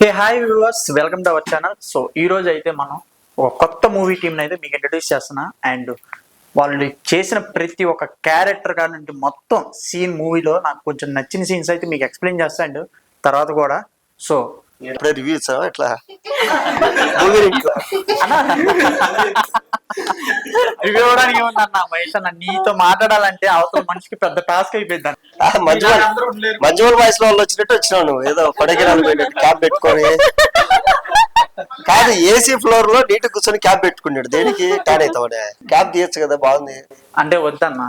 Hey hi viewers welcome to our channel so ఈ రోజు అయితే మనం ఒక కొత్త మూవీ టీం అయితే మీకు ఇంట్రడ్యూస్ చేస్తున్నా. అండ్ వాళ్ళు చేసిన ప్రతి ఒక్క క్యారెక్టర్ కానీ మొత్తం సీన్ మూవీలో నాకు కొంచెం నచ్చిన సీన్స్ అయితే మీకు ఎక్స్ప్లెయిన్ చేస్తా. అండ్ తర్వాత కూడా సో ఇప్పుడే రివ్యూ ఇచ్చావా ఎట్లా? మూవీ ఇట్లా రివ్యూ ఇవ్వడానికి మహేష్ అన్న నీతో మాట్లాడాలంటే అవతల మనిషికి పెద్ద టాస్క్ అయిపోయింది మంజువల్ వాయిస్లో వాళ్ళు వచ్చినట్టు వచ్చినావు నువ్వు. ఏదో కొడగిరాలు పోయినట్టు క్యాప్ పెట్టుకొని. కాదు ఏసీ ఫ్లోర్లో నీట్ కూర్చొని క్యాప్ పెట్టుకున్నాడు. దేనికి? టాన్ అవుతావనే క్యాప్ తీయచ్చు కదా బాగుంది. అంటే వద్దన్న.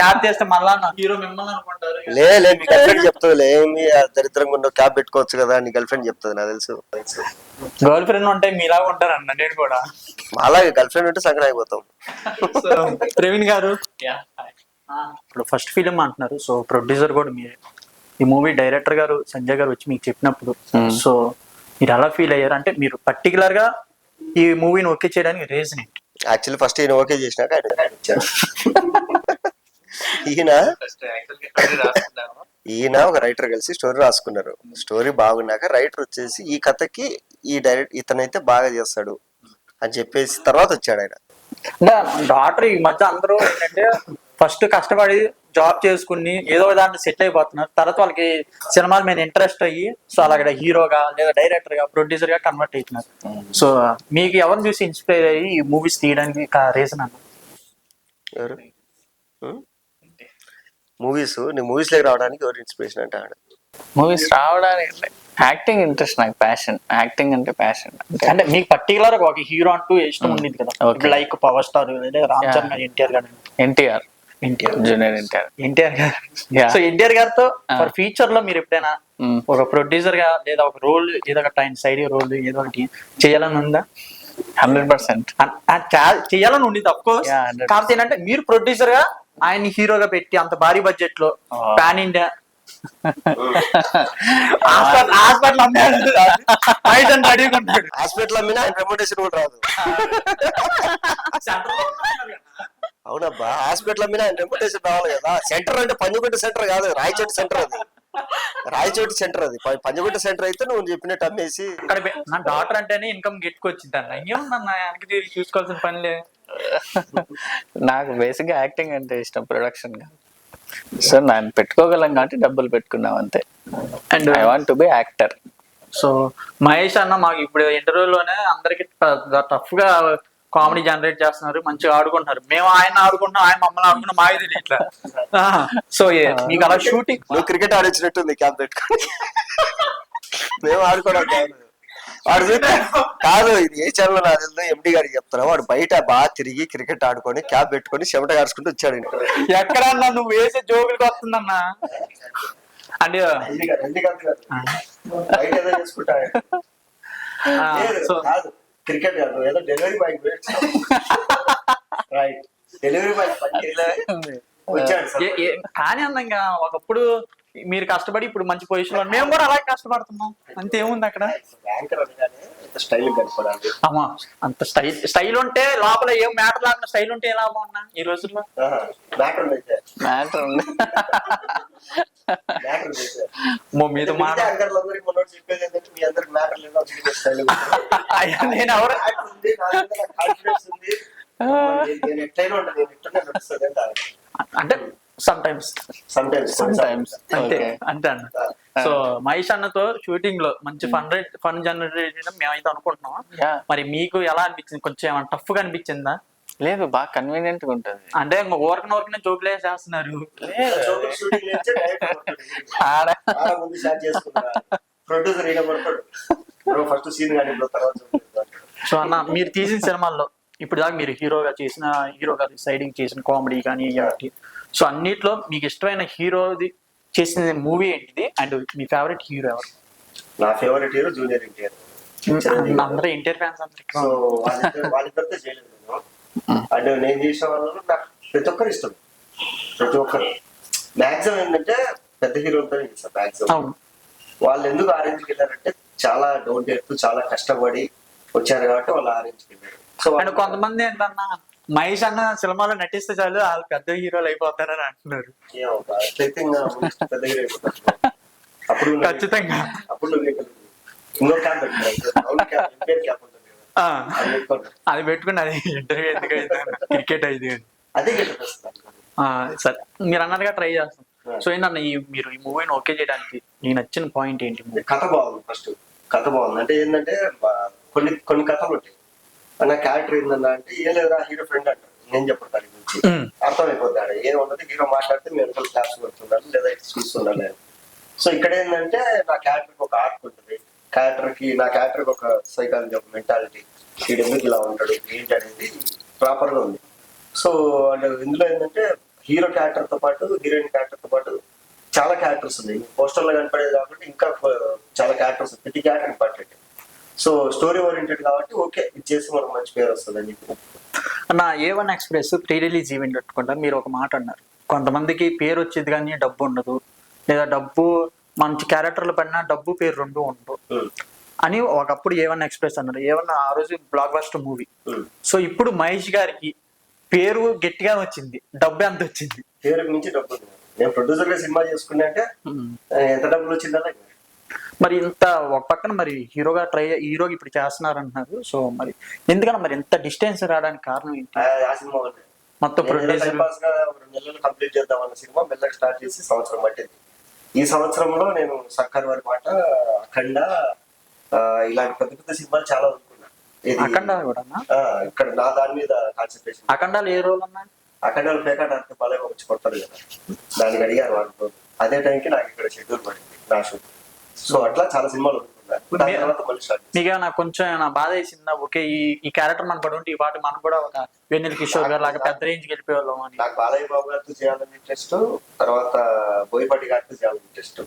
క్యాప్ చేస్తే మళ్ళా నా హీరో మిమ్మల్ని అనుకుంటారు. లే లే మీ గర్ల్ ఫ్రెండ్ చెప్తుంది ఏమి? ఆ దరిద్రంగా ఉండవు క్యాప్ పెట్టుకోవచ్చు కదా నీ గర్ల్ ఫ్రెండ్ చెప్తుంది నాకు తెలుసు. గర్ల్ ఫ్రెండ్ ఉంటే మీలాగా ఉంటారన్న నేను కూడా. అలాగే గర్ల్ ఫ్రెండ్ ఉంటే సంగతి అయిపోతాం సో ప్రవీణ్ గారు? ఇప్పుడు ఫస్ట్ ఫిలిం అంటున్నారు. సో ప్రొడ్యూసర్ కూడా మీరే. ఈ మూవీ డైరెక్టర్ గారు సంజయ్ గారు వచ్చి మీకు చెప్పినప్పుడు సో మీరు ఎలా ఫీల్ అయ్యారు? అంటే మీరు పర్టికులర్గా ఈ మూవీని ఓకే చేయడానికి రీజన్ ఏంటి? యాక్చువల్లీ ఫస్ట్ ఈయన ఓకే చేసినాక ఈయన ఈయన ఒక రైటర్ కలిసి స్టోరీ రాసుకున్నారు. స్టోరీ బాగున్నాక రైటర్ వచ్చేసి ఈ కథకి ఈ డైరెక్ట్ ఇతనైతే బాగా చేస్తాడు అని చెప్పేసి తర్వాత వచ్చాడు ఆయన. డాక్టర్ ఈ మధ్య అందరూ ఏంటంటే ఫస్ట్ కష్టపడి జాబ్ చేసుకుని ఏదో దాంట్లో సెటిల్ అయిపోతున్నారు. తర్వాత వాళ్ళకి సినిమాల మీద ఇంట్రెస్ట్ అయ్యి సో అలాగే హీరోగా లేదా డైరెక్టర్గా ప్రొడ్యూసర్గా కన్వర్ట్ అవుతున్నారు సో మీకు ఎవరిని చూసి ఇన్స్పైర్ అయ్యి ఈ మూవీస్ తీయడానికి రీజన్ అన్న? ఎవరు? మూవీస్ నీ మూవీస్ లేక రావడానికి ఎవరు ఇన్స్పిరేషన్ అంటే ఆడ? మూవీస్ రావడానికి యాక్టింగ్ ఇంట్రెస్ట్ నాకు ప్యాషన్ యాక్టింగ్ అంటే ప్యాషన్ అంటే మీకు పర్టికులర్ ఒక హీరో అంటూ ఇష్టం ఉండేది కదా. Like power star Ram. Charan NTR garu NTR. NTR junior NTR NTR garu Yeah. So NTR గారితో Ah. ఫర్ ఫ్యూచర్లో మీరు ఎప్పుడైనా Mm. ఒక ప్రొడ్యూసర్గా లేదా ఒక రోల్ ఏదో ఒక టైం సైడ్ రోల్ ఏదో ఒకటి చేయాలని ఉందా హండ్రెడ్ పర్సెంట్ చేయాలని ఉండేది అఫ్ కోర్స్ Yeah, 100%. కాకపోతే ఏంటంటే మీరు ప్రొడ్యూసర్గా ఆయన హీరోగా పెట్టి అంత భారీ బడ్జెట్లో. పాన్ ఇండియా హాస్పిటల్ హాస్పిటల్ అమ్మాడు అడుగుకుంటాడు హాస్పిటల్ అమ్మినా ఆయన రెమ్యూనరేషన్ కూడా రాదు అవునబ్బా హాస్పిటల్ అమ్మినా ఆయన రెమ్యూనరేషన్ రావాలి కదా. సెంటర్ అంటే పంజగుట్ట సెంటర్ కాదు రాయచోటి సెంటర్ అది. రాయచోటి సెంటర్ అది. పంజగుట్ట సెంటర్ అయితే నువ్వు చెప్పినట్టు అమ్మేసి. అక్కడ నా డాక్టర్ అంటేనే ఇన్కమ్ గెట్టుకొచ్చింది అన్న. వెనక్కి తిరిగి చూసుకోవాల్సిన పనిలే నాకు బేసిక్గా యాక్టింగ్ అంటే ఇష్టం ప్రొడక్షన్గా. సో నేను పెట్టుకోగలం కాబట్టి డబ్బులు పెట్టుకున్నాం అంతే. And I want to be actor so Mahesh అన్న మాకు ఇప్పుడు ఇంటర్వ్యూలోనే అందరికి టఫ్గా కామెడీ జనరేట్ చేస్తున్నారు మంచిగా ఆడుకుంటున్నారు. మేము ఆయన ఆడుకుంటున్నాం ఆయన మమ్మల్ని ఆడుకున్నాం మాకు తెలియదు ఇట్లా. సో మీకు అలా షూటింగ్ నువ్వు క్రికెట్ ఆడిచ్చినట్టుంది క్యాప్ పెట్టుకొని. మేము ఆడుకోవడం కాదు. వాడు కాదు ఇది ఏ నాకు తెలియదు ఎండి గారికి చెప్తున్నా. వాడు బయట బాగా తిరిగి క్రికెట్ ఆడుకొని క్యాప్ పెట్టుకొని చెమట కారుచుకుంటూ వచ్చాడు. ఎక్కడన్నా నువ్వు వేసే జోకులకి వస్తుందన్నా? అంటే బయట లేదు, సో క్రికెట్ కాదు ఏదో delivery boy right delivery boy వచ్చాడు కానీ ఇంకా ఒకప్పుడు మీరు కష్టపడి ఇప్పుడు మంచి పొజిషన్లో మేము కూడా అలాగే కష్టపడుతున్నాం. అక్కడ? ఇంత స్టైల్ కనపడాలి. అమ్మా అంత స్టైల్ స్టైల్ ఉంటే లోపల ఏం మ్యాటర్ లేకుండా స్టైల్ ఉంటే ఎలా బాగున్నా? ఈ రోజుల్లో? మ్యాటర్ ఉంది నేను ఎవరు అంటే sometimes sometimes sometimes అంతే ఓకే అంతే అన్న సో మహేష్ అన్నతో షూటింగ్లో మంచి ఫన్ రేట్ ఫన్ జనరేట్ చేయడం మేమైతే అనుకుంటున్నాం. మరి మీకు ఎలా అనిపించింది? కొంచెం ఏమైనా టఫ్గా అనిపించిందా? లేదు బాగా కన్వీనియంట్గా ఉంటది. అంటే ఇంకా ఊరకన ఊరకనే జోకులే చేస్తున్నారు. సో అన్న మీరు తీసిన సినిమాల్లో ఇప్పుడు దాకా మీరు హీరోగా చేసిన హీరోగా సైడింగ్ చేసిన కామెడీ కానీ సో అన్నిట్లో మీకు ఇష్టమైన హీరోది చేసిన మూవీ ఏంటిది? అండ్ మీ ఫేవరెట్ హీరో ఎవరు? నా ఫేవరెట్ హీరో జూనియర్ ఎన్టీఆర్. అందరూ ఇంటర్ ఫ్యాన్స్ సో వాళ్ళిద్దరు వాళ్ళిద్దరితో చేయలేదు నేను. అండ్ నేను చేసిన వాళ్ళు నాకు ప్రతి ఒక్కరు ఇష్టం. ప్రతి ఒక్కరు. మాక్సిమం ఏంటంటే పెద్ద హీరోలతో చేస్తాను మాక్సిమం వాళ్ళు ఎందుకు ఆరెంజ్కి వెళ్ళారంటే చాలా డౌన్ ఎత్తు చాలా కష్టపడి వచ్చారు కాబట్టి వాళ్ళు ఆరెంజ్కి వెళ్ళారు. సో కొంతమంది ఏంటన్నా మహేష్ అన్న సినిమాలో నటిస్తే చాలు వాళ్ళు పెద్ద హీరోలు అయిపోతారని అంటున్నారు. ఖచ్చితంగా. అది పెట్టుకుని అది ఇంటర్వ్యూ ఎందుకు క్రికెట్ అయితే గెట్ వస్తుంది. సరే. మీరు అన్నట్టుగా ట్రై చేస్తాం. సో ఏంటన్న ఈ మీరు ఈ మూవీని ఓకే చేయడానికి నీకు నచ్చిన పాయింట్ ఏంటి? కథ బాగుంది ఫస్ట్. కథ బాగుంది. అంటే ఏంటంటే కొన్ని కొన్ని కథలు ఉంటాయి. నా క్యారెక్టర్ ఏంటన్నా అంటే ఏ లేదా హీరో ఫ్రెండ్ అంటారు నేను చెప్పను దాని గురించి. అర్థమైపోద్ది ఆడ. ఏం ఉండదు హీరో మాట్లాడితే మేము క్లాస్ కొడుతుండాలి లేదా చూస్తుండాలి నేను సో ఇక్కడ ఏంటంటే నా క్యారెక్టర్ ఒక ఆర్ట్ ఉంటుంది. క్యారెక్టర్కి నా క్యారెక్టర్ ఒక సైకాలజీ ఒక మెంటాలిటీ వీడు ఎందుకు ఇలా ఉంటాడు ఏంటి అనేది ప్రాపర్గా ఉంది. సో అంటే ఇందులో ఏంటంటే హీరో క్యారెక్టర్తో పాటు హీరోయిన్ క్యారెక్టర్తో పాటు చాలా క్యారెక్టర్స్ ఉన్నాయి. పోస్టర్లో కనపడేది కాబట్టి ఇంకా చాలా క్యారెక్టర్స్ ప్రతి character important so story oriented కాబట్టి ఓకే ఇది చేసి మనకు మంచి పేరు వస్తుంది అని చెప్పి. నా A one express pre release event పెట్టుకుంటా. మీరు ఒక మాట అన్నారు. కొంతమందికి పేరు వచ్చేది కానీ డబ్బు ఉండదు. లేదా డబ్బు మంచి క్యారెక్టర్లు పడినా డబ్బు పేరు రెండు ఉండవు ఉమ్, అని ఒకప్పుడు ఏ వన్ ఎక్స్ప్రెస్ అన్నారు ఏమన్నా ఆ రోజు బ్లాక్ బస్టర్ మూవీ. సో ఇప్పుడు మహేష్ గారికి పేరు గట్టిగా వచ్చింది. డబ్బు ఎంత వచ్చింది. పేరుకి మించి డబ్బు నేను ప్రొడ్యూసర్గా సినిమా చేసుకున్నా అంటే ఆ, ఎంత డబ్బులు వచ్చిందా మరి ఇంత ఒక పక్కన మరి హీరోగా ట్రై హీరోగా ఇప్పుడు చేస్తున్నారు అంటున్నారు సో మరి ఎందుకన్నా మరి ఇంత డిస్టెన్స్ రావడానికి కారణం ఏంటి? ఆ సినిమా వల్లే. మొత్తం నేను ప్రొడ్యూసర్ time pass గా ఒక రెండు నెలలు కంప్లీట్ చేద్దాం అన్న సినిమా మెల్లగా స్టార్ట్ చేసి సంవత్సరం పట్టింది. ఈ సంవత్సరంలో నేను సర్కార్ వారి మాట అఖండ ఆ, ఇలాంటి పెద్ద పెద్ద సినిమాలు చాలా అనుకున్నా. ఇది అఖండ కూడా ఆ, ఇక్కడ నా దాని మీద కాన్సన్ట్రేషన్ అఖండాలు ఏ రోల్ అన్నా? అఖండ పేకాట ఆడితే బాలయ్య వచ్చి కొడతాడు కదా. దానికి అడిగారు వాళ్ళు. అదే టైంకి నాకు ఇక్కడ షెడ్యూల్ పడింది. నా షూట్ సో అట్లా చాలా సినిమాలు అనుకున్నా దాని తర్వాత మళ్ళీ స్టార్ట్ మీకు ఏమైనా కొంచెం ఏమైనా బాధ వేసిందా? ఓకే ఈ ఈ క్యారెక్టర్ మన పడి ఉంటే ఈ పాట మనం కూడా ఒక వెన్నెల కిషోర్ గారు లాగా పెద్ద రేంజ్కి వెళ్ళిపోయేవాళ్ళం అని. నాకు బాలయ్య బాబు గారితో చేయాలని ఇంట్రెస్ట్ తర్వాత బోయపాటి గారితో చేయాలని ఇంట్రెస్ట్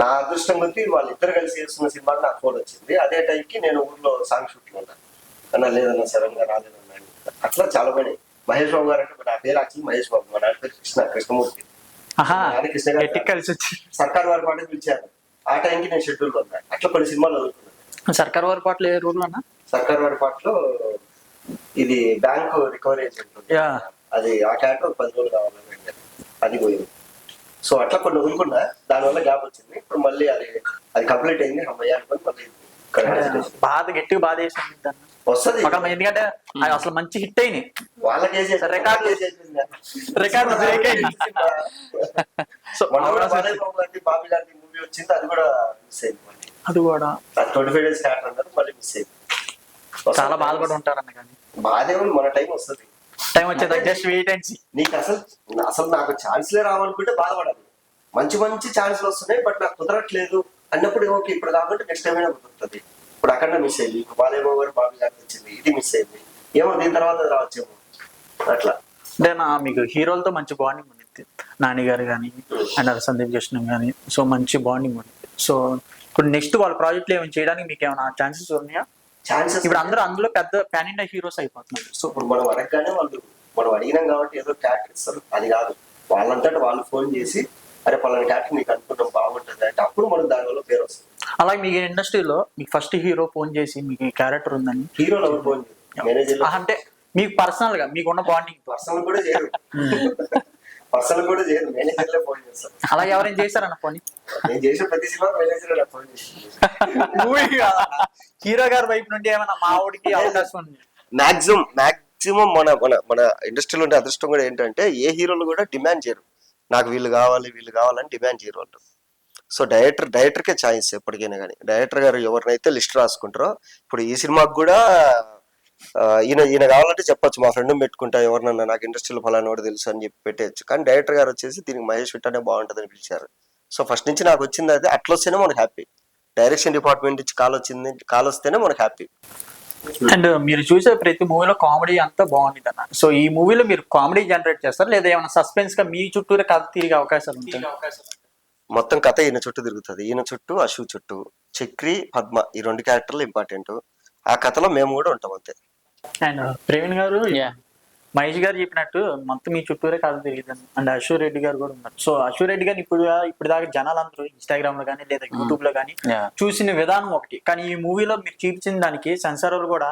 నా అదృష్టం కొద్ది వాళ్ళిద్దరు కలిసి చేస్తున్న సినిమా నాకు ఫోన్ వచ్చింది అదే టైంకి నేను ఊర్లో సాంగ్ షూట్ ఉన్నాను అన్న లేదన్న సడన్గా రాలేదన్నాను అట్లా చాలా పని మహేష్ బాబు గారు అంటే నా పేరు యాక్చువల్లీ మహేష్ బాబు. మా నాన్న పేరు కృష్ణ కృష్ణమూర్తి. కృష్ణ గారు కలిసి సర్కార్ వారి పాట పిలిచారు. ఆ టైంకి నేను షెడ్యూల్లో ఉన్నాను అట్లా కొన్ని సినిమాలు చదువుకున్నాను సర్కార్ వారి పాటలు ఏ రూల్ అన్నా సర్కార్ వారి పాటలో ఇది బ్యాంక్ రికవరీ ఏజెంట్ అది ఆ క్యారెక్టర్ పది రోజులు కావాలని. అది పోయింది. సో అట్లా కొన్ని వదులుకున్నా. దానివల్ల గ్యాప్ వచ్చింది. ఇప్పుడు మళ్ళీ అది అది కంప్లీట్ అయింది. అమ్మయ్య అనుకొని మళ్ళీ ఇక్కడ బాధ గట్టిగా బాధ దాన్ని? వస్తుంది. ఎందుకంటే అసలు మంచి హిట్ అయినాయి. వాళ్ళకి రికార్డ్ రికార్డ్ బ్రేక్ అయింది సో బాబు గారి వచ్చింది అది కూడా మిస్ అయింది అది కూడా. ట్వంటీ ఫైవ్ డేస్ క్యారెక్టర్ అన్నారు మళ్ళీ మిస్ అయింది. వస్తుంది. చాలా బాధపడి ఉంటారన్న కానీ. బాధే ఉంది మన టైం వస్తుంది. టైం వచ్చేది జస్ట్ వెయిట్ అండ్ సీ నీకు అసలు అసలు నాకు ఛాన్స్లే రావాలనుకుంటే బాధపడాలి. మంచి మంచి ఛాన్స్లు వస్తున్నాయి బట్ నాకు కుదరట్లేదు అన్నప్పుడు ఓకే ఇప్పుడు కాబట్టి నెక్స్ట్ టైం అయినా కుదురుతుంది. ఇప్పుడు అక్కడ మిస్ అయింది ఇప్పుడు బాబు గారు బాబు గారికి వచ్చింది ఇది మిస్ అయింది. ఏమో దీని తర్వాత రావచ్చేమో. అట్లా. అంటే నా మీకు హీరోలతో మంచి బాండింగ్ ఉండింది నాని గారు కానీ అండ్ సందీప్ కృష్ణ కానీ సో మంచి బాండింగ్ ఉంది. సో ఇప్పుడు నెక్స్ట్ వాళ్ళ ప్రాజెక్టులు ఏమైనా చేయడానికి మీకు ఏమైనా ఛాన్సెస్ ఉన్నాయా? ఛాన్సెస్ ఇప్పుడు అందరూ అందులో పెద్ద ప్యాన్ ఇండియా హీరోస్ అయిపోతున్నారు. సో ఇప్పుడు మనం అడగగానే వాళ్ళు మనం అడిగినాం కాబట్టి ఏదో క్యారెక్టర్ ఇస్తారు. అది కాదు. వాళ్ళంతటా వాళ్ళు ఫోన్ చేసి అరే పలానా క్యారెక్టర్ నీకు అనుకుంటాం బాగుంటుంది అంటే అప్పుడు మనం దానివల్ల పేరు వస్తుంది. అలాగే మీకు ఇండస్ట్రీలో మీకు ఫస్ట్ హీరో ఫోన్ చేసి మీకు క్యారెక్టర్ ఉందని? హీరోలు ఎవరు ఫోన్ ఆ, అంటే మీకు పర్సనల్గా మీకున్న బాండింగ్ పర్సనల్ కూడా చేయరు. పర్సనల్ కూడా మేనేజర్లే ఫోన్ చేస్తారు. అలా ఎవరైనా చేశారన్న ఫోన్ నేను చేసిన ప్రతి సినిమా మేనేజర్ ఫోన్ చేసి. హీరో గారి వైపు నుండి ఏమైనా మా ఊడికి అవకాశం ఉంది? మాక్సిమం మాక్సిమం మన మన మన ఇండస్ట్రీలో ఉండే అదృష్టం కూడా ఏంటంటే ఏ హీరోలు కూడా డిమాండ్ చేయరు. నాకు వీళ్ళు కావాలి వీళ్ళు కావాలని డిమాండ్ చేయరు వాళ్ళు. సో డైరెక్టర్ డైరెక్టర్కే ఛాయిస్ ఎప్పటికైనా కానీ. డైరెక్టర్ గారు ఎవరినైతే లిస్ట్ రాసుకుంటారో ఇప్పుడు ఈ సినిమాకి కూడా ఈయన ఈయన కావాలంటే చెప్పొచ్చు. మా ఫ్రెండ్ పెట్టుకుంటా ఎవరినన్నా నాకు ఇండస్ట్రీలో ఫలానా వాడు తెలుసు అని చెప్పి పెట్టేయచ్చు. కానీ డైరెక్టర్ గారు వచ్చేసి దీనికి మహేష్ విట్టానే బాగుంటుందని పిలిచారు. సో ఫస్ట్ నుంచి నాకు వచ్చింది అయితే అట్లా వస్తేనే మనకు హ్యాపీ డైరెక్షన్ డిపార్ట్మెంట్ నుంచి కాల్ వచ్చింది కాల్ వస్తేనే మనకు హ్యాపీ అండ్ మీరు చూసే ప్రతి మూవీలో కామెడీ అంతా బాగుంది అన్న సో ఈ మూవీలో మీరు కామెడీ జనరేట్ చేస్తారు? లేదా ఏమైనా సస్పెన్స్గా మీ చుట్టూరే కథ తిరిగే అవకాశాలు ఉంటాయి? మొత్తం కథ ఈయన చుట్టూ తిరుగుతుంది. ఈయన చుట్టూ అశు చుట్టూ. చక్రి పద్మ ఈ రెండు క్యారెక్టర్లు ఇంపార్టెంట్ ఆ కథలో మేము కూడా ఉంటాం అంతే. అండ్ ప్రవీణ్ గారు యా మహేష్ గారు చెప్పినట్టు మొత్తం మీ చుట్టూరే కథ తిరిగింది అండ్ అశోక్ రెడ్డి గారు కూడా ఉన్నారు. సో అశోక్ రెడ్డి గారిని ఇప్పుడు ఇప్పుడు దాకా జనాలు అందరూ ఇన్స్టాగ్రామ్లో కానీ లేదా యూట్యూబ్లో కానీ. చూసిన విధానం ఒకటి. కానీ ఈ మూవీలో మీరు చూపించిన దానికి సెన్సార్ వాళ్ళు కూడా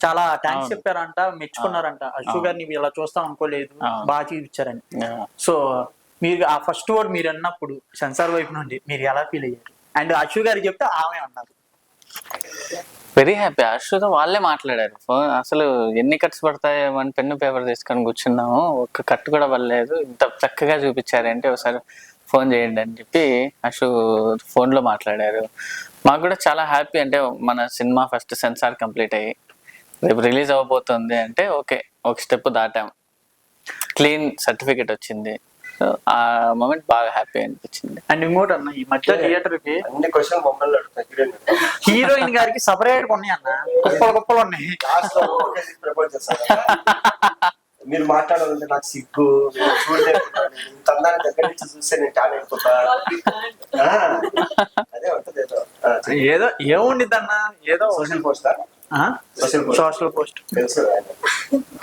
చాలా థ్యాంక్స్. చెప్పారంట మెచ్చుకున్నారంట. అశోక్ గారిని ఇలా చూస్తాం అనుకోలేదు. బాగా చూపించారని. సో మీరు ఆ ఫస్ట్ వర్డ్ మీరు అన్నప్పుడు సెన్సార్ వైపు నుండి మీరు ఎలా ఫీల్ అయ్యారు? అండ్ అశు గారు చెప్తే ఆమె అన్నారు. వెరీ హ్యాపీ అశ్వతో వాళ్ళే మాట్లాడారు. ఫోన్ అసలు ఎన్ని కట్స్ పడతాయో అని పెన్ను పేపర్ తీసుకొని కూర్చున్నాము. ఒక్క కట్ కూడా పడలేదు. ఇంత చక్కగా చూపించారంటే ఒకసారి ఫోన్ చేయండి అని చెప్పి అశు ఫోన్లో మాట్లాడారు. మాకు కూడా చాలా హ్యాపీ అంటే మన సినిమా ఫస్ట్ సెన్సార్ కంప్లీట్ అయ్యి రేపు రిలీజ్ అవ్వబోతుంది అంటే ఓకే ఒక స్టెప్ దాటాం. క్లీన్ సర్టిఫికేట్ వచ్చింది. ఆ మూమెంట్ బాగా హ్యాపీ అనిపించింది. అండ్ ఇంకోటి అన్న ఈ మధ్య థియేటర్కి అన్ని క్వశ్చన్ హీరోయిన్ హీరోయిన్ గారికి సపరేట్ ఉన్నాయి అన్న. కుప్పలు కుప్పలు ఉన్నాయి. మీరు మాట్లాడాలంటే నాకు సిగ్గు ఇంత అందాన్ని దగ్గర నుంచి చూస్తే నేను టాన్ అయిపోతా. ఆ, అదే ఉంటుంది ఏదో. ఏదో ఏముండిద్ది అన్న ఏదో సోషల్ పోస్టా Social post. సోషల్ పోస్ట్ తెలుసు.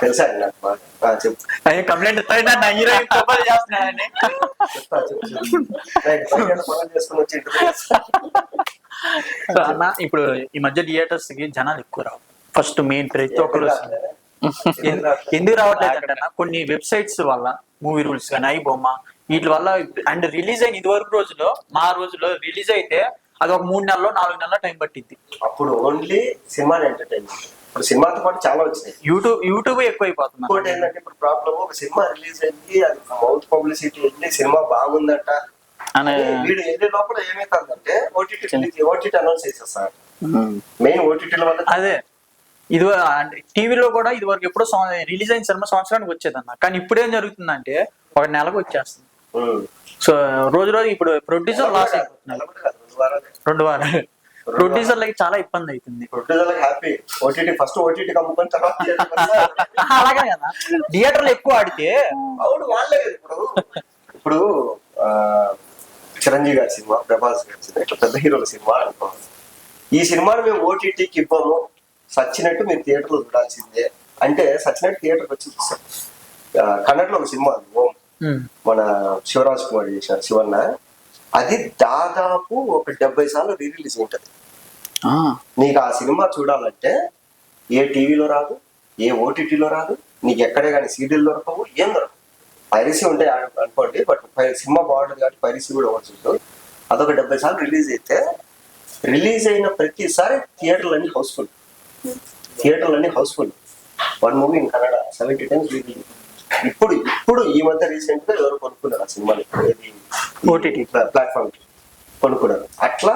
తెలుసా కంప్లైంట్ ఇస్తాడు హీరోయిన్ చేస్తున్నాడని అన్న ఇప్పుడు ఈ మధ్య థియేటర్స్కి జనాలు ఎక్కువ రావు. ఫస్ట్ మెయిన్ ప్రతి ఒక్కరు ఎందుకు రావట్లేదు అంటే కొన్ని వెబ్సైట్స్ వల్ల మూవీ రూల్స్ కానీ ఐ బొమ్మ వీటి వల్ల అండ్ రిలీజ్ అయిన ఇదివరకు రోజుల్లో మా రోజుల్లో రిలీజ్ అయితే అది ఒక మూడు నెలల్లో నాలుగు నెలల్లో టైం పట్టింది అప్పుడు ఓన్లీ సినిమా ఎంటర్టైన్మెంట్ ఇప్పుడు సినిమాతో పాటు చాలా వచ్చినాయి యూట్యూబ్ యూట్యూబ్ ఎక్కువ అయిపోతుంది ఇంకోటి ఏంటంటే ఇప్పుడు ప్రాబ్లమ్ ఒక సినిమా రిలీజ్ అయ్యి అది మౌత్ పబ్లిసిటీ వెళ్ళి సినిమా బాగుందంట అనే వీడు వెళ్ళే లోపల ఏమైతుందంటే ఓటీటీ ఓటీటీ అనౌన్స్ చేసేస్తారు మెయిన్ ఓటీటీల వల్ల అదే ఇది అంటే టీవీలో కూడా ఇది వరకు ఎప్పుడో రిలీజ్ అయిన సినిమా సంవత్సరానికి వచ్చేదన్న కానీ ఇప్పుడు ఏం జరుగుతుందంటే ఒక నెలకు వచ్చేస్తుంది. సో రోజు రోజు ఇప్పుడు ప్రొడ్యూసర్ లాస్ రెండు వారాలే. రెండు వారాలు ప్రొడ్యూసర్లకి చాలా ఇబ్బంది అవుతుంది ప్రొడ్యూసర్లకు హ్యాపీ ఓటీటీ ఫస్ట్ ఓటీటీ అమ్ముకొని తర్వాత theatre కి వస్తారు. అలాగే కదా. థియేటర్లు ఎక్కువ ఆడితే. అవును వాళ్ళే కదా ఇప్పుడు. చిరంజీవి గారి సినిమా ప్రభాస్ గారి సినిమా ఇట్లా పెద్ద హీరోల సినిమా అనుకో. ఈ సినిమాని మేము ఓటీటీకి ఇవ్వము. సచ్చినట్టు మీరు థియేటర్లో చూడాల్సిందే అంటే సచ్చినట్టు థియేటర్కి వచ్చి చూస్తాం కన్నడలో ఒక సినిమా ఓం. మన శివరాజ్ కుమార్ చేశారు శివన్న. అది దాదాపు ఒక డెబ్బై సార్లు రీ రిలీజ్ ఉంటుంది నీకు ఆ సినిమా చూడాలంటే ఏ టీవీలో రాదు ఏ ఓటీటీలో రాదు నీకు ఎక్కడే కానీ సీరియల్ దొరకవు ఏం దొరకవు పైరసీ ఉంటాయి అను- అనుకోండి బట్ పై- సినిమా బాగుంటుంది కాబట్టి పైరసీ కూడా అవ్వచ్చు అదొక డెబ్బై సార్లు రిలీజ్ అయితే రిలీజ్ అయిన ప్రతిసారి థియేటర్లు అన్ని హౌస్ఫుల్. థియేటర్లు అన్ని house full. One movie in Kannada seventy times ఇప్పుడు ఇప్పుడు ఈ మధ్య రీసెంట్గా ఎవరు కొనుక్కున్నారు ఆ సినిమాని? OTT. ప్లాట్ఫామ్ కొనుక్కున్నారు. అట్లా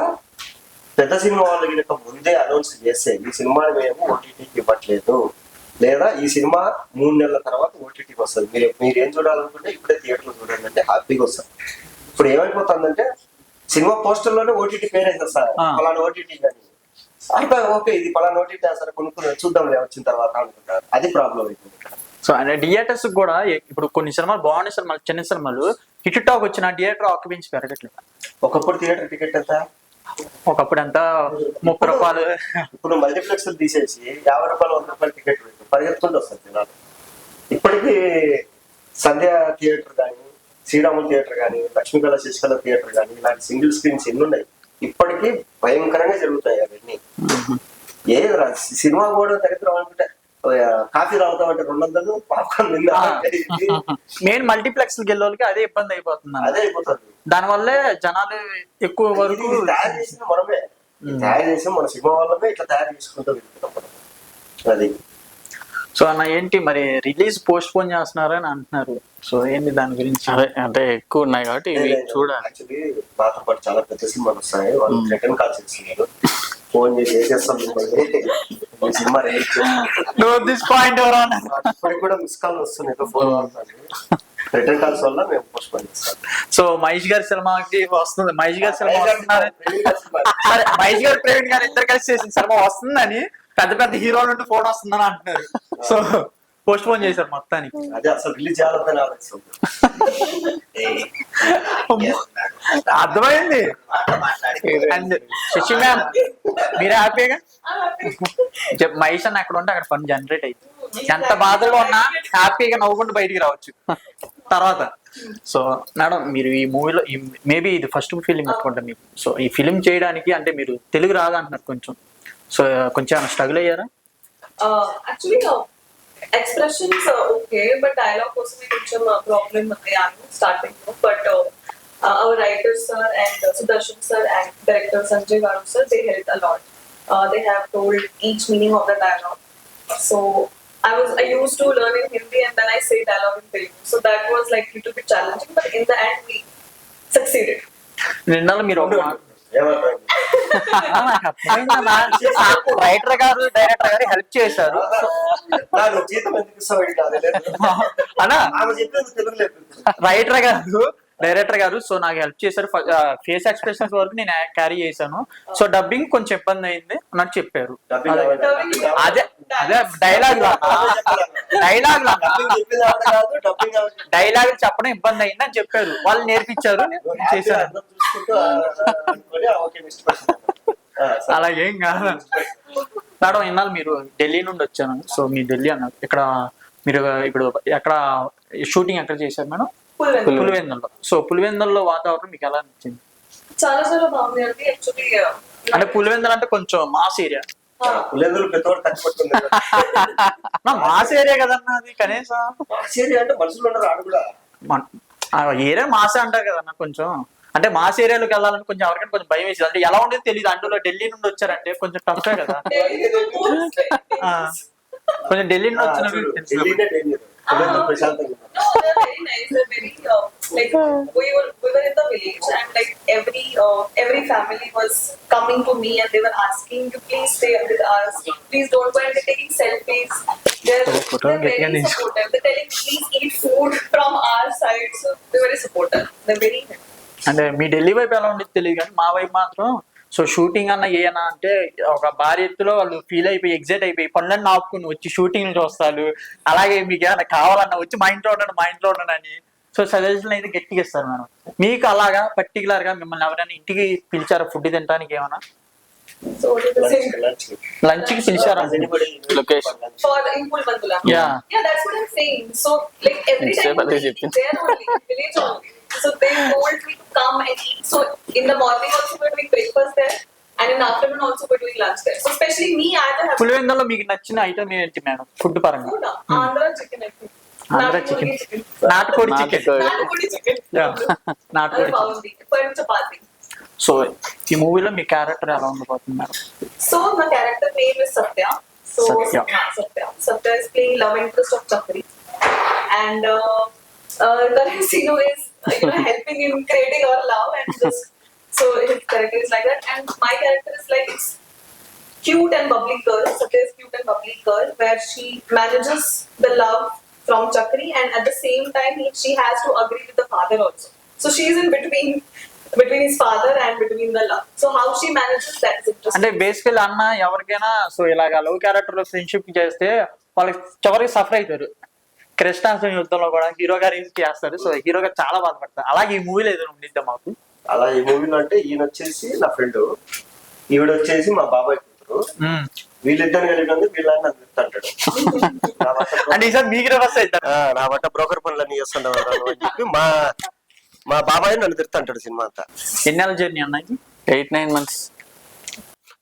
పెద్ద సినిమా వాళ్ళు కనుక ముందే అనౌన్స్ చేస్తే ఈ సినిమాని మేము ఓటీటీకి ఇవ్వట్లేదు. లేదా ఈ సినిమా మూడు నెలల తర్వాత ఓటీటీకి వస్తుంది. మీరు మీరు ఏం చూడాలనుకుంటే ఇప్పుడే థియేటర్లో చూడండి అంటే హ్యాపీగా వస్తుంది ఇప్పుడు ఏమైపోతుందంటే సినిమా పోస్టర్లోనే ఓటీటీ పేరు వేసేస్తారు ఆ. పలానా ఓటీటీ కానీ అంటే ఓకే ఇది పలానా ఓటీటీ సరే కొనుక్కుని చూద్దాం వచ్చిన తర్వాత అనుకుంటారు. అది ప్రాబ్లం అయిపోయింది ఇక్కడ సో అంటే థియేటర్స్ కూడా ఇప్పుడు కొన్ని సినిమాలు బాగున్న సినిమాలు చిన్న సినిమాలు. హిట్ టాక్ వచ్చిన థియేటర్ ఆక్యుపెన్సీ పెరగట్లేదు. ఒకప్పుడు థియేటర్ టికెట్ ఎంత? ఒకప్పుడు ఎంత? ముప్పై రూపాయలు. ఇప్పుడు మల్టీప్లెక్స్ తీసేసి యాభై రూపాయలు వంద రూపాయలు టికెట్ పరిగెత్తుకుంటూ వస్తారు జనాలు. ఇప్పటికీ సంధ్య థియేటర్ కానీ శ్రీరాములు థియేటర్ కానీ లక్ష్మీకళ శశికళ థియేటర్ కానీ ఇలాంటి సింగిల్ స్క్రీన్స్ ఎన్ని ఉన్నాయి? ఇప్పటికీ భయంకరంగా జరుగుతాయి అవన్నీ. ఏ రా- సినిమా కూడా దరిద్రం అనుకుంటే కాఫీ తాగుతామంటే రెండు వందలు పాప్కార్న్. మెయిన్ మల్టీప్లెక్స్ వాళ్ళకి అదే ఇబ్బంది అయిపోతుంది అదే అయిపోతుంది. దానివల్లే జనాలు ఎక్కువ వరకు తయారు చేసిన మనమే. తయారు చేసిన మన సినిమా వాళ్ళమే ఇట్లా తయారు చేసుకుంటూ వెళ్తున్నాం అది. సో అన్న ఏంటి మరి రిలీజ్ పోస్ట్ పోన్ చేస్తున్నారని అంటున్నారు. సో ఏంటి దాని గురించి? అదే అంటే ఎక్కువ ఉన్నాయి కాబట్టి ఇవి చూడాలి. యాక్చువల్లీ నాతో పాటు చాలా పెద్ద సినిమాలు వస్తాయి. వాళ్ళు రిటర్న్ కాల్ చేస్తున్నారు. ఫోన్ చేసి చేసేస్తాం నో దిస్ పాయింట్ ఎవరు అన్నారు? ఇప్పటికి కూడా మిస్ కాల్ వస్తున్నాయి ఫోన్ రిటర్న్ కాల్స్ వల్ల మేము పోస్ట్ పోన్ చేస్తాం. సో మహేష్ గారి సినిమాకి వస్తుంది. మహేష్ గారి సినిమా వస్తున్నారు సరే మహేష్ గారు ప్రవీణ్ గారు ఇద్దరు కలిసి చేసిన సినిమా వస్తుందని పెద్ద పెద్ద హీరోల నుండి ఫోన్ వస్తుందని అంటున్నారు. సో పోస్ట్ పోన్ చేశారు మొత్తానికి. అదే అసలు రిలీజ్ చేయాలని అర్థమైంది. అండ్ శశి మ్యామ్ మీరే హ్యాపీగా? చెప్ మహేష్ అన్న అక్కడ ఉంటే అక్కడ ఫన్ జనరేట్ అయింది ఎంత బాధలో ఉన్నా హ్యాపీగా నవ్వుకుంటూ బయటికి రావచ్చు. తర్వాత. సో మేడం మీరు ఈ మూవీలో మేబీ ఇది ఫస్ట్ ఫిలిం అనుకుంటా మీకు. సో ఈ ఫిలిం చేయడానికి అంటే మీరు తెలుగు రాదా అంటున్నారు కొంచెం. సో కొంచెం ఏమైనా స్ట్రగుల్ అయ్యారా? Actually expressions okay but dialogue కోసమే కొంచెం ప్రాబ్లమ్ అయ్యాను స్టార్టింగ్ లో but our writer sir and Sudarshan sir and director Sanjay గారు sir they help a lot uh, they have told each meaning of the dialogue. So I was I used to learn in Hindi and then I say dialogue in Telugu. So that was like little bit challenging, but in the end we succeeded. నిన్న మీరు ఒక మాట- ఏమంటారు? ఆ, నాకు అర్థమైందన్నా. Writer గారు director గారు help చేశారు నాకు జీతం ఎందుకు ఇస్తావు. అన్నా ఆమె చెప్పేది తెలుగు లేదు రైటర్ గారు డైరెక్టర్ గారు సో నాకు హెల్ప్ చేశారు. ఫేస్ ఎక్స్ప్రెషన్స్ వరకు నేను క్యారీ చేశాను. సో డబ్బింగ్ కొంచెం ఇబ్బంది అయింది అన్నట్టు చెప్పారు. అదే. అదే డైలాగ్ డైలాగ్. డైలాగ్ చెప్పడం ఇబ్బంది అయింది అని చెప్పారు. వాళ్ళు నేర్పించారు. నేను అలా ఏం కాదు. మేడం ఇన్నాళ్ళు మీరు ఢిల్లీ నుండి వచ్చాను. సో మీ ఢిల్లీ అన్నారు ఇక్కడ మీరు ఇప్పుడు ఎక్కడ షూటింగ్ ఎక్కడ చేశారు మేడం. పులివెందుల్లో సో పులివెందుల్లో వాతావరణం మీకు ఎలా నచ్చింది చాలా చాలా బాగుంది అంటే యాక్చువల్లీ అంటే పులివెందులు అంటే కొంచెం మాస్ ఏరియా. పులివెందులు పెద్దవాడు మాస్ ఏరియా కదన్నా అది కనీసం. సరే అంటే మనుషులు ఉన్నారు ఆడు కూడా. ఏరియా మాసే అంటారు కదన్నా కొంచెం. అంటే మా ఏరియాలోకి వెళ్ళాలని కొంచెం ఎవరికైనా కొంచెం భయం వేసేది. అంటే ఎలా ఉండేది తెలియదు అందులో ఢిల్లీ నుండి వచ్చారంటే కొంచెం టఫ్ కదా. కొంచెం ఢిల్లీ నుండి వచ్చిన food from our side very supporter very help అంటే మీ ఢిల్లీ వైపు ఎలా ఉండేది తెలియదు కానీ మా వైపు మాత్రం సో షూటింగ్ అన్న ఏనా అంటే ఒక భారీ ఎత్తులో వాళ్ళు ఫీల్ అయిపోయి ఎగ్జైట్ అయిపోయి పనులన్నీ ఆపుకుని వచ్చి షూటింగ్ చూస్తారు. అలాగే మీకు ఏమైనా కావాలన్నా వచ్చి మా ఇంట్లో ఉండండి మా ఇంట్లో ఉండండి అని. సో సజెషన్ అయితే గట్టిగా ఇస్తారు మేడం. మీకు అలాగా పర్టికులర్గా మిమ్మల్ని ఎవరైనా ఇంటికి పిలిచారా? ఫుడ్ తినడానికి ఏమైనా. లంచ్కి పిలిచారా? Location. For the Impul Bandula. Yeah. Yeah, that's what I'm saying. So like every Same time as we Egyptian. there only, village only. So they told me to come and eat. So in the morning also we're doing breakfast there. And in the afternoon also we're doing lunch there. So especially me, I don't have పులివెందులో మీకు నచ్చిన item ఏంటి madam food పరంగా food. uh, Andhra chicken, I think. Andhra chicken నాటుకోడి chicken నాటుకోడి. Nalukudi chicken. Yeah. Nalukudi Other bounty. For chapati. So ఈ మూవీలో మీ character ఎలా ఉండబోతుంది madam So my character name is Satya. So Satya. Satya. Satya. Satya is playing love interest of Chakri, and uh, uh, the Sino is uh, you know helping in creating our love and just so his character is like that, and my character is like it's cute and bubbly girl. Satya is cute and bubbly girl where she manages the love from Chakri, and at the same time he, she has to agree with the father also. So she is in between. Between his father and between the love. So how she manages that is interesting. అంటే బేసికల్ అన్న ఎవరికైనా so ఇలాగ love character లో friendship చేస్తే వాళ్ళకి చివరికి suffer అవుతారు కృష్ణాష్టమి యుద్ధంలో కూడా హీరో గారు చేస్తారు? సో హీరో గారు చాలా బాధపడతారు. అలాగే ఈ మూవీలో ఏదైనా ఉండిద్దా మాకు? అలా ఈ మూవీలో అంటే ఈయన వచ్చేసి నా ఫ్రెండ్ ఈవిడ వచ్చేసి మా బాబాయ్ కూతురు. వీళ్ళిద్దరు కలిపినందుకు వీళ్ళని నన్ను అంటాడు అంటే ఈసారి మీకు రివర్స్ అవుతారు ఆ, నా బట్ట బ్రోకర్ పనులన్నీ చేస్తుండవు అని చెప్పి మా మా బాబాయ్ నన్ను తిడుతుంటాడు సినిమా అంతా. ఎన్నేళ్ళ జర్నీ అన్నది eight nine months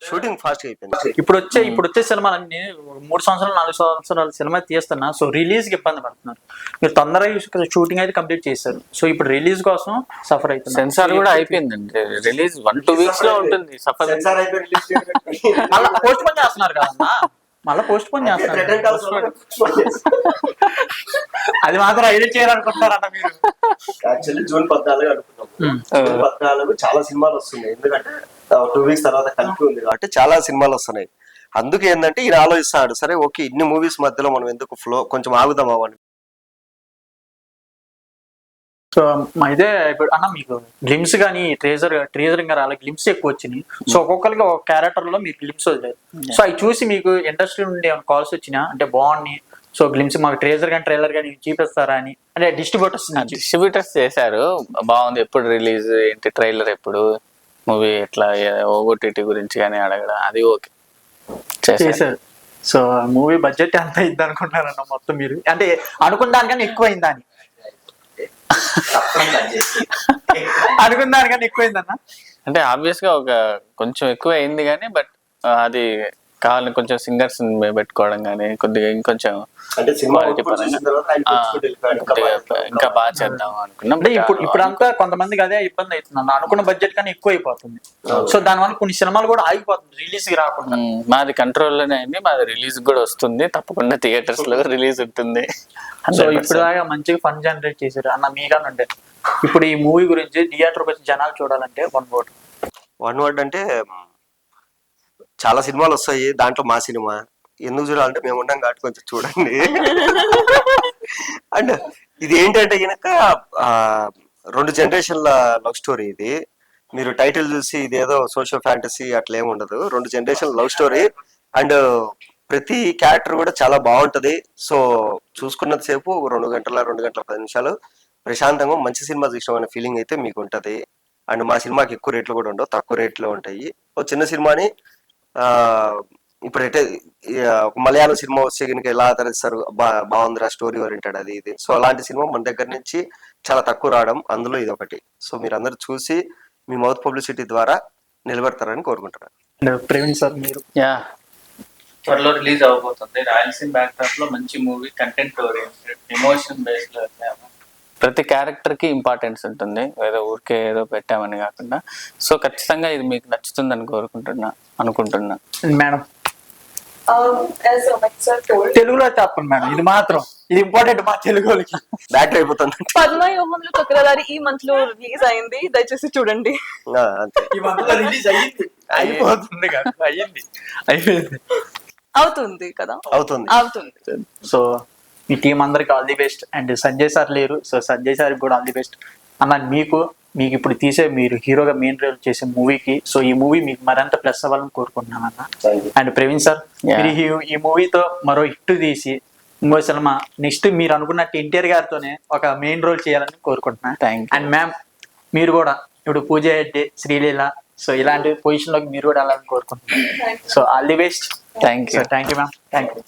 shooting fast అయిపోయింది. ఇప్పుడు వచ్చే ఇప్పుడు వచ్చే సినిమాలన్నీ ఒక మూడు సంవత్సరాలు నాలుగు సంవత్సరాల సినిమా తీస్తున్నా. సో రిలీజ్కి ఇబ్బంది పడుతున్నారు. మీరు తొందరగా షూటింగ్ అయితే కంప్లీట్ చేశారు. సో ఇప్పుడు రిలీజ్ కోసం సఫర్ అవుతుంది సెన్సార్ కూడా అయిపోయిందండి. రిలీజ్ వన్ టూ వీక్స్లో ఉంటుంది. సఫర్ మళ్ళీ పోస్ట్ పోన్ చేస్తున్నారు కదన్నా మళ్ళీ పోస్ట్ పోన్ చేస్తున్నారు. అది మాత్రం ఐడియా చేయాలనుకుంటున్నారన్న మీరు. యాక్చువల్లీ జూన్ పద్నాలుగు Hmm. జూన్ పద్నాలుగు చాలా సినిమాలు వస్తున్నాయి. ఎందుకంటే టూ వీక్స్ తర్వాత కలిపి ఉంది కాబట్టి చాలా సినిమాలు వస్తున్నాయి. అందుకే ఏంటంటే ఈయన ఆలోచిస్తాడు సరే ఓకే ఇన్ని మూవీస్ మధ్యలో మనం ఎందుకు ఫ్లో కొంచెం ఆగుదాం అవని సో మా ఇదే ఇప్పుడు అన్న మీకు గ్లిమ్స్ కానీ ట్రేజర్ ట్రేజర్ ఇంకా రాలే గ్లిమ్స్ ఎక్కువ వచ్చినాయి. సో ఒక్కొక్కరికి ఒక క్యారెక్టర్లో మీకు గ్లిమ్స్ వదిలేదు సో అవి చూసి మీకు ఇండస్ట్రీ నుండి ఏమైనా కాల్స్ వచ్చినా అంటే బాగున్నాయి సో గ్లిమ్స్ మాకు ట్రేజర్ కానీ ట్రైలర్ కానీ చూపిస్తారా అని అంటే డిస్ట్రిబ్యూటర్స్ నుంచి. డిస్ట్రిబ్యూటర్స్ చేశారు బాగుంది ఎప్పుడు రిలీజ్ ఏంటి ట్రైలర్ ఎప్పుడు? మూవీ ఎట్లా ఓటీటీ గురించి కానీ అడగడం అది ఓకే. చేశారు. సో మూవీ బడ్జెట్ ఎంత అయింది అనుకుంటున్నారన్న మొత్తం మీరు? అంటే అనుకున్న దానికన్నా ఎక్కువ అయిందా అని? అనుకున్న దానికన్నా ఎక్కువ అయిందన్న అంటే ఆబ్వియస్గా ఒక కొంచెం ఎక్కువ అయింది కానీ బట్ అది కావాలని కొంచెం సింగర్స్ పెట్టుకోవడం కానీ కొద్దిగా ఇంకొంచెం. ఇంకా బాగా ఇంకా బాగా చేద్దాం అనుకున్నాం. అంటే ఇప్పుడు ఇప్పుడంతా కొంతమందికి అదే ఇబ్బంది అవుతుంది అనుకున్న బడ్జెట్ కన్నా ఎక్కువ అయిపోతుంది. సో దానివల్ల కొన్ని సినిమాలు కూడా ఆగిపోతుంది రిలీజ్కి రాకుండా. మాది కంట్రోల్లోనే అయింది మాది రిలీజ్ కూడా వస్తుంది. తప్పకుండా థియేటర్స్లో రిలీజ్ ఉంటుంది. సో ఇప్పుడు దాకా మంచిగా ఫన్ జనరేట్ చేశారు. అన్న మీగానే ఉండే. ఇప్పుడు ఈ మూవీ గురించి థియేటర్ వచ్చి జనాలు చూడాలంటే వన్ వర్డ్ వన్ వర్డ్ అంటే చాలా సినిమాలు వస్తాయి దాంట్లో మా సినిమా. ఎందుకు చూడాలంటే మేము ఉన్నాం కాబట్టి కొంచెం చూడండి. అండ్ ఇది ఏంటంటే కనుక రెండు జనరేషన్ల లవ్ స్టోరీ ఇది. మీరు టైటిల్ చూసి ఇది ఏదో సోషల్ ఫ్యాంటసీ అట్లా ఏమి ఉండదు. రెండు జనరేషన్ లవ్ స్టోరీ. అండ్ ప్రతి క్యారెక్టర్ కూడా చాలా బాగుంటది. సో చూసుకున్నంత సేపు రెండు గంటల రెండు గంటల పది నిమిషాలు ప్రశాంతంగా మంచి సినిమా చూసిన అనే ఫీలింగ్ అయితే మీకు ఉంటది అండ్ మా సినిమాకి ఎక్కువ రేట్లు కూడా ఉండవు తక్కువ రేట్లో ఉంటాయి. ఓ చిన్న సినిమాని ఇప్పుడు ఆ, ఒక మలయాళం సినిమా వస్తే కనుక ఎలా తరలిస్తారు? బా బాగుందిరా స్టోరీ ఓరియంటెడ్ అది ఇది. సో అలాంటి సినిమా మన దగ్గర నుంచి చాలా తక్కువ రావడం అందులో ఇది ఒకటి. సో మీరు అందరు చూసి మీ మౌత్ పబ్లిసిటీ ద్వారా నిలబెడతారని కోరుకుంటున్నాను. ప్రవీణ్ సార్ మీరు? యా. త్వరలో రిలీజ్ అవబోతుంది. రాయలసీమ బ్యాక్డ్రాప్లో మంచి movie content oriented emotion based వెళ్ళాము ప్రతి క్యారెక్టర్కి ఇంపార్టెన్స్ ఉంటుంది. ఏదో ఊరికే ఏదో పెట్టామని కాకుండా. సో ఖచ్చితంగా ఇది మీకు నచ్చుతుందని కోరుకుంటున్నా అనుకుంటున్నా. మేడం. Um, తెలుగులో చెప్పండి మేడం. ఇది మాత్రం. ఇది ఇంపార్టెంట్ మా తెలుగు వాళ్ళకి. బ్యాటరీ అయిపోతుంది. పద్మవ్యూహంలో చక్రధారి ఈ మంత్లో రిలీజ్ అయింది. దయచేసి చూడండి. ఆ, అంతే. ఈ మంత్లో రిలీజ్ అయ్యింది. అయిపోతుంది కదా. అయ్యింది అయిపోయింది. అవుతుంది కదా? అవుతుంది. అవుతుంది. సో మీ టీం అందరికి all the best and Sanjay sir లేరు సో సంజయ్ సార్కి కూడా ఆల్ ది బెస్ట్ అన్న మీకు మీకు ఇప్పుడు తీసే మీరు హీరోగా మెయిన్ రోల్ చేసే మూవీకి సో ఈ మూవీ మీకు మరింత ప్లస్ అవ్వాలని కోరుకుంటున్నాను అన్న. And Praveen sir. మీరు ఈ- మూవీతో మరో హిట్ తీసి ఇంకో సినిమా నెక్స్ట్ మీరు అనుకున్నట్టు ఎన్టీఆర్ గారితోనే ఒక మెయిన్ రోల్ చేయాలని కోరుకుంటున్నాను. అండ్ మ్యామ్ మీరు కూడా ఇప్పుడు పూజ హెడ్డే శ్రీలీల సో ఇలాంటి పొజిషన్లోకి మీరు కూడా వెళ్ళాలని కోరుకుంటున్నాను. So all the best thank you thank you ma'am thank you